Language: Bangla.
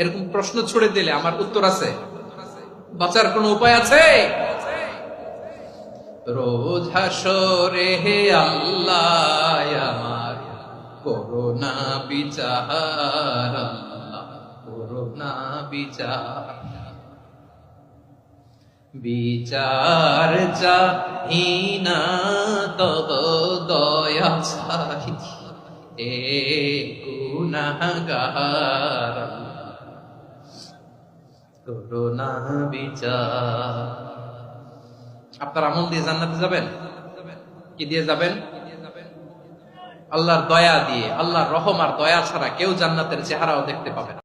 এরকম প্রশ্ন ছুড়ে দিলে আমার উত্তর আছে। বাঁচার কোন উপায় আছে? রোজ হাসরে হে আমার করোনা বিচার করোনা বিচার। বিচার চাহিনা তব দয়া চাই এ গুনাহগার করোনা বিচার। আপনার আমল দিয়ে জান্নাতে যাবেন? কি দিয়ে যাবেন? আল্লাহর দয়া দিয়ে, আল্লাহর রহম আর দয়া ছাড়া কেউ জান্নাতের চেহারাও দেখতে পাবে না।